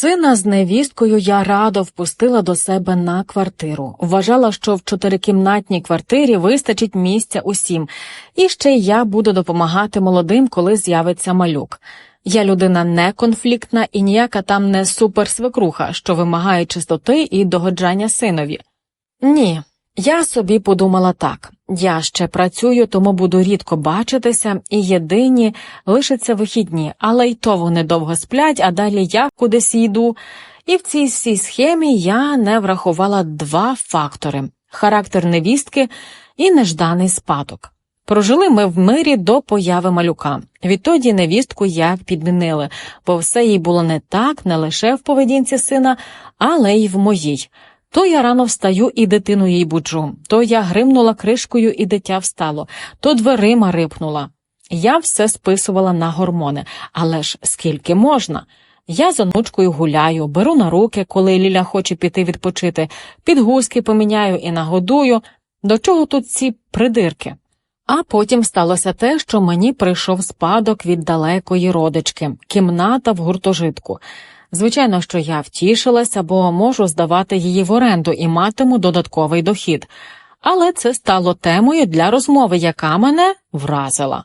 Сина з невісткою я радо впустила до себе на квартиру. Вважала, що в чотирикімнатній квартирі вистачить місця усім, і ще я буду допомагати молодим, коли з'явиться малюк. Я людина не конфліктна і ніяка там не суперсвекруха, що вимагає чистоти і догоджання синові. Ні, я собі подумала так. Я ще працюю, тому буду рідко бачитися, і єдині лишаться вихідні, але й то вони довго сплять, а далі я кудись йду. І в цій всій схемі я не врахувала два фактори характер невістки і нежданий спадок. Прожили ми в мирі до появи малюка. Відтоді невістку як підмінили, бо все їй було не так, не лише в поведінці сина, але й в моїй. То я рано встаю і дитину їй буджу, то я гримнула кришкою і дитя встало, то дверима рипнула. Я все списувала на гормони, але ж скільки можна? Я з онучкою гуляю, беру на руки, коли Ліля хоче піти відпочити, підгузки поміняю і нагодую. До чого тут ці придирки? А потім сталося те, що мені прийшов спадок від далекої родички, кімната в гуртожитку. Звичайно, що я втішилася, бо можу здавати її в оренду і матиму додатковий дохід. Але це стало темою для розмови, яка мене вразила.